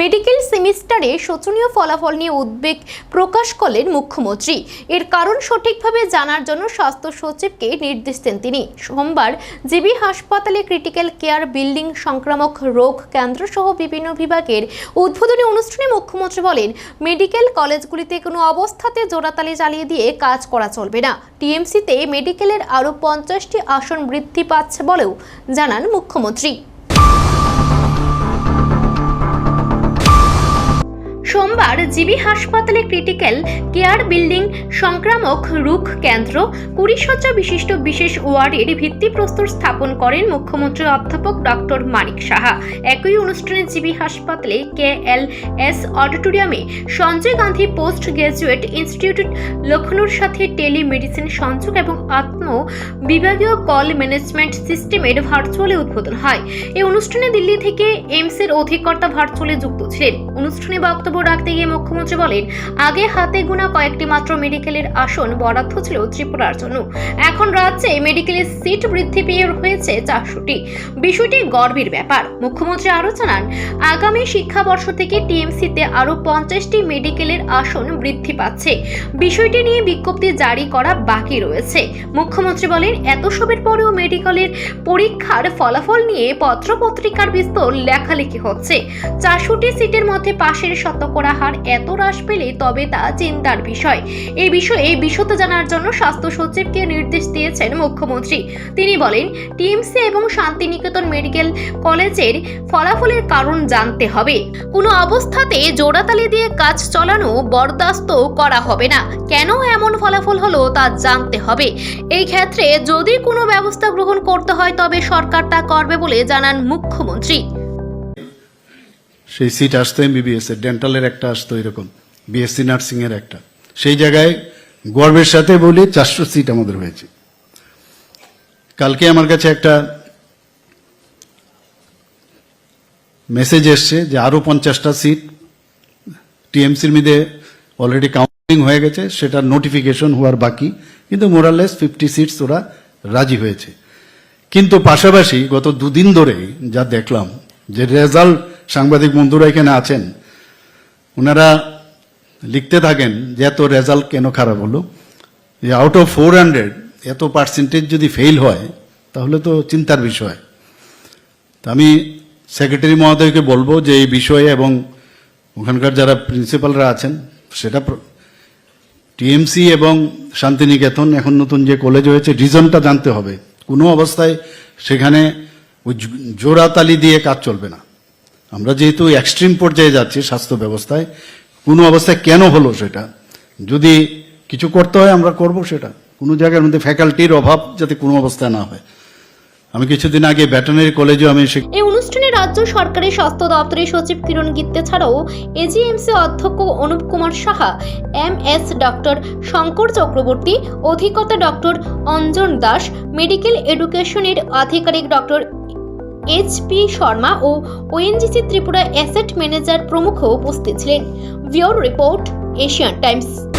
Medical সেমিস্টারে শোচনীয় ফলাফল নিয়ে উদ্বেগ প্রকাশ করলেন মুখ্যমন্ত্রী। এর কারণ সঠিকভাবে জানার জন্য স্বাস্থ্য সচিবকে নির্দেশ দেন তিনি। সোমবার জিবি হাসপাতালে ক্রিটিক্যাল কেয়ার বিল্ডিং সংক্রামক রোগ কেন্দ্র সহ বিভিন্ন বিভাগের উদ্বোধনী অনুষ্ঠানে মুখ্যমন্ত্রী বলেন, মেডিকেল কলেজগুলিতে কোনো অবস্থাতে জোড়াতালি চালিয়ে দিয়ে কাজ করা চলবে না। টিএমসিতে মেডিকেলের আরও পঞ্চাশটি আসন বৃদ্ধি পাচ্ছে বলেও জানান মুখ্যমন্ত্রী। সোমবার জিবি হাসপাতালে ক্রিটিক্যাল কেয়ার বিল্ডিং সংক্রামক রোগ কেন্দ্র কুড়ি শয্যা বিশিষ্ট বিশেষ ওয়ার্ডের ভিত্তিপ্রস্তর স্থাপন করেন মুখ্যমন্ত্রী অধ্যাপক ডক্টর মানিক সাহা। একই অনুষ্ঠানে জিবি হাসপাতালে কে এল এস অডিটোরিয়ামে Sanjay Gandhi post graduate institute লখনৌর সাথে টেলিমেডিসিন সংযোগ এবং আত্ম বিভাগীয় কল ম্যানেজমেন্ট সিস্টেমের ভার্চুয়ালি উদ্বোধন হয়। এই অনুষ্ঠানে দিল্লি থেকে এইমসের অধিকর্তা ভার্চুয়ালি যুক্ত ছিলেন। অনুষ্ঠানে বক্তব্য রাখতে গিয়ে মুখ্যমন্ত্রী বলেন, আগে হাতে গোনা কয়েকটি মাত্র মেডিকেলের আসন বরাদ্দ ছিল ত্রিপুরার জন্য। এখন রাজ্যে মেডিকেলের সিট বৃদ্ধি পেয়ে হয়েছে চারশোটি। বিষয়টি গর্বের ব্যাপার। মুখ্যমন্ত্রী আরও জানান, আগামী শিক্ষাবর্ষ থেকে টিএমসিতে আরও পঞ্চাশটি মেডিকেলের আসন বৃদ্ধি পাচ্ছে। বিষয়টি নিয়ে বিজ্ঞপ্তি জারি করা বাকি রয়েছে। মুখ্যমন্ত্রী বলেন, এত সবের পরেও মেডিকেলের পরীক্ষার ফলাফল নিয়ে পত্রপত্রিকার বিস্তর লেখালেখি হচ্ছে। চারশোটি সিটের মধ্যে পাশের শতকরা হার এত হ্রাস পেলে তবে তা চিন্তার বিষয়। এই বিষয়ে বিশদ জানার জন্য স্বাস্থ্য সচিবকে নির্দেশ দিয়েছেন মুখ্যমন্ত্রী। তিনি বলেন, টিএমসি এবং শান্তিনিকেতন মেডিকেল কলেজের ফলাফলের কারণ জানতে হবে। কোনো অবস্থাতে জোড়াতালি দিয়ে কাজ চালানো বরদাস্ত করা হবে না। কেন এমন ফলাফল হলো তা জানতে হবে। এই ক্ষেত্রে যদি কোনো ব্যবস্থা গ্রহণ করতে হয় তবে সরকার তা করবে বলে জানান মুখ্যমন্ত্রী। সেই সিট আসতো এমবিবিএস এর ডেন্টালের একটা আসতো এরকম বিএসসি নার্সিং এর একটা। সেই জায়গায় গর্বের সাথে বলি চারশো সিট আমাদের হয়েছে। কালকে আমার কাছে একটা মেসেজ এসছে যে আরও পঞ্চাশটা সিট টিএমসির মধ্যে অলরেডি কাউন্টিং হয়ে গেছে সেটা নোটিফিকেশন হওয়ার বাকি, কিন্তু মোরালেস ফিফটি সিটস ওরা রাজি হয়েছে। কিন্তু পাশাপাশি গত দুদিন ধরে যা দেখলাম, যে রেজাল্ট সাংবাদিক বন্ধুরা এখানে আছেন, ওনারা লিখতে থাকেন যে এত রেজাল্ট কেন খারাপ হলো? যে আউট অফ ফোর হান্ড্রেড এত পার্সেন্টেজ যদি ফেল হয়, তাহলে তো চিন্তার বিষয়। তা আমি সেক্রেটারি মহোদয়কে বলব যে এই বিষয়ে এবং ওখানকার যারা প্রিন্সিপালরা আছেন, সেটা টিএমসি এবং শান্তিনিকেতন এখন নতুন যে কলেজ হয়েছে রিজনটা জানতে হবে। কোনো অবস্থায় সেখানে ওই জোড়াতালি দিয়ে কাজ চলবে না। আমরা যেহেতু এক্সট্রিম পর্যায়ে যাচ্ছি স্বাস্থ্য ব্যবস্থায়, কোনো অবস্থায় কেন হলো সেটা? যদি কিছু করতে হয়, আমরা করব সেটা। কোনো জায়গার মধ্যে ফ্যাকাল্টির অভাব যাতে কোনো অবস্থায় না হয়। আমি কিছুদিন আগে ভেটেনারি কলেজেও আমি এই অনুষ্ঠানে রাজ্য সরকারের স্বাস্থ্য দপ্তরের সচিব কিরণ গিত্তে ছাড়াও এজিএমসি অধ্যক্ষ Anup Kumar Saha, M S doctor Shankar Chakraborty, অধিকর্তা ডক্টর অঞ্জন দাস, মেডিকেল এডুকেশনের আধিকারিক ডক্টর এইচপি শর্মা ও ওএনজিসি ত্রিপুরা অ্যাসেট ম্যানেজার প্রমুখ উপস্থিত ছিলেন। ভিওর রিপোর্ট এশিয়ান টাইমস।